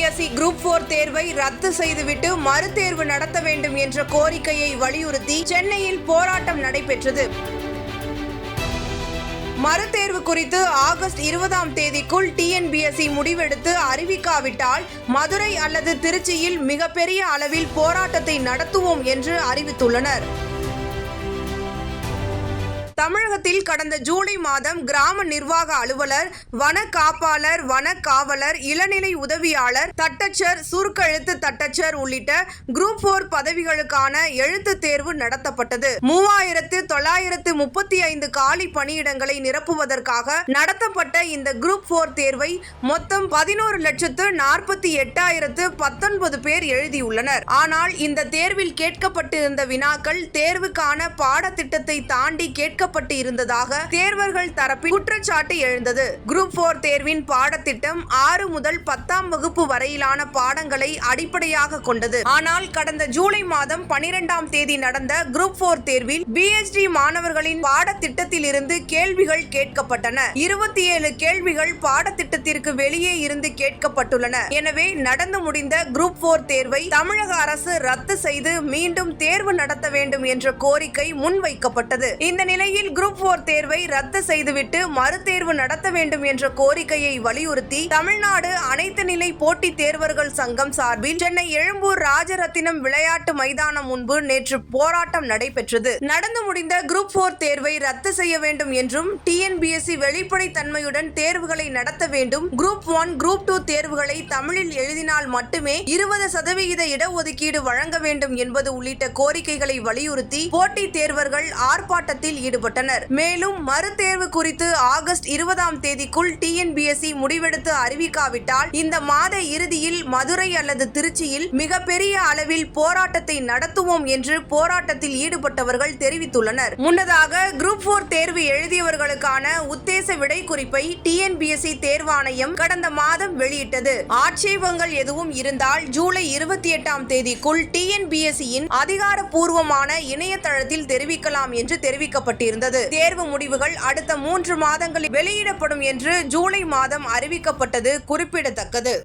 CBSE group four தேர்வை ரத்து செய்துவிட்டு மறுதேர்வு நடத்த வேண்டும் என்ற கோரிக்கையை வலியுறுத்தி சென்னையில் போராட்டம் நடைபெற்றது. மறுதேர்வு குறித்து ஆகஸ்ட் இருபதாம் தேதிக்குள் டிஎன்பிஎஸ்சி முடிவெடுத்து அறிவிக்காவிட்டால் மதுரை அல்லது திருச்சியில் மிகப்பெரிய அளவில் போராட்டத்தை நடத்துவோம் என்று அறிவித்துள்ளனர். தமிழகத்தில் கடந்த ஜூலை மாதம் கிராம நிர்வாக அலுவலர் வன காப்பாளர் வன காவலர் இளநிலை உதவியாளர் தட்டச்சர் சுருக்கெழுத்து தட்டச்சர் உள்ளிட்ட குரூப் போர் பதவிகளுக்கான எழுத்து தேர்வு நடத்தப்பட்டது. மூவாயிரத்து தொள்ளாயிரத்து முப்பத்தி ஐந்து காலி பணியிடங்களை நிரப்புவதற்காக நடத்தப்பட்ட இந்த குரூப் போர் தேர்வை மொத்தம் பதினோரு லட்சத்து நாற்பத்தி எட்டாயிரத்து பத்தொன்பது பேர் எழுதியுள்ளனர். ஆனால் இந்த தேர்வில் கேட்கப்பட்டிருந்த வினாக்கள் தேர்வுக்கான பாடத்திட்டத்தை தாண்டி கேட்க கேட்கப்பட்டு இருந்ததாக தேர்வர்கள் தரப்பில் குற்றச்சாட்டு எழுந்தது. குரூப் போர் தேர்வின் பாடத்திட்டம் ஆறு முதல் பத்தாம் வகுப்பு வரையிலான பாடங்களை அடிப்படையாக கொண்டது. ஆனால் கடந்த ஜூலை மாதம் பனிரெண்டாம் தேதி நடந்த குரூப் போர் தேர்வில் பிஎச்டி மாணவர்களின் பாடத்திட்டத்தில் இருந்து கேள்விகள் கேட்கப்பட்டன. இருபத்தி ஏழு கேள்விகள் பாடத்திட்டத்திற்கு வெளியே இருந்து கேட்கப்பட்டுள்ளன. எனவே நடந்து முடிந்த குரூப் போர் தேர்வை தமிழக அரசு ரத்து செய்து மீண்டும் தேர்வு நடத்த வேண்டும் என்ற கோரிக்கை முன்வைக்கப்பட்டது. இந்த நிலையில் குரூப் போர் தேர்வை ரத்து செய்துவிட்டு மறுதேர்வு நடத்த வேண்டும் என்ற கோரிக்கையை வலியுறுத்தி தமிழ்நாடு அனைத்து நிலை போட்டித் தேர்வர்கள் சங்கம் சார்பில் சென்னை எழும்பூர் ராஜரத்தினம் விளையாட்டு மைதானம் முன்பு நேற்று போராட்டம் நடைபெற்றது. நடந்து முடிந்த குரூப் போர் தேர்வை ரத்து செய்ய வேண்டும் என்றும் டிஎன்பிஎஸ்சி வெளிப்படைத்தன்மையுடன் தேர்வுகளை நடத்த வேண்டும். குரூப் ஒன் குரூப் டூ தேர்வுகளை தமிழில் எழுதினால் மட்டுமே இருபது சதவிகித இடஒதுக்கீடு வழங்க வேண்டும் என்பது உள்ளிட்ட கோரிக்கைகளை வலியுறுத்தி போட்டித் தேர்வர்கள் ஆர்ப்பாட்டத்தில் ஈடுபட்டனர். மேலும் மறுதேர்வு குறித்து ஆகஸ்ட் இருபதாம் தேதிக்குள் டிஎன்பிஎஸ்சி முடிவெடுத்து அறிவிக்காவிட்டால் இந்த மாத இறுதியில் மதுரை அல்லது திருச்சியில் மிகப்பெரிய அளவில் போராட்டத்தை நடத்துவோம் என்று போராட்டத்தில் ஈடுபட்டவர்கள் தெரிவித்துள்ளனர். முன்னதாக குரூப் போர் தேர்வு எழுதியவர்களுக்கான உத்தேச விடை குறிப்பை டிஎன்பிஎஸ்சி தேர்வாணையம் கடந்த மாதம் வெளியிட்டது. ஆட்சேபங்கள் எதுவும் இருந்தால் ஜூலை இருபத்தி எட்டாம் தேதிக்குள் டிஎன்பிஎஸ்சியின் அதிகாரப்பூர்வமான இணையதளத்தில் தெரிவிக்கலாம் என்று தெரிவிக்கப்பட்டிருந்தது. தேர்வு முடிவுகள் அடுத்த மூன்று மாதங்களில் வெளியிடப்படும் என்று ஜூலை மாதம் அறிவிக்கப்பட்டது குறிப்பிடத்தக்கது.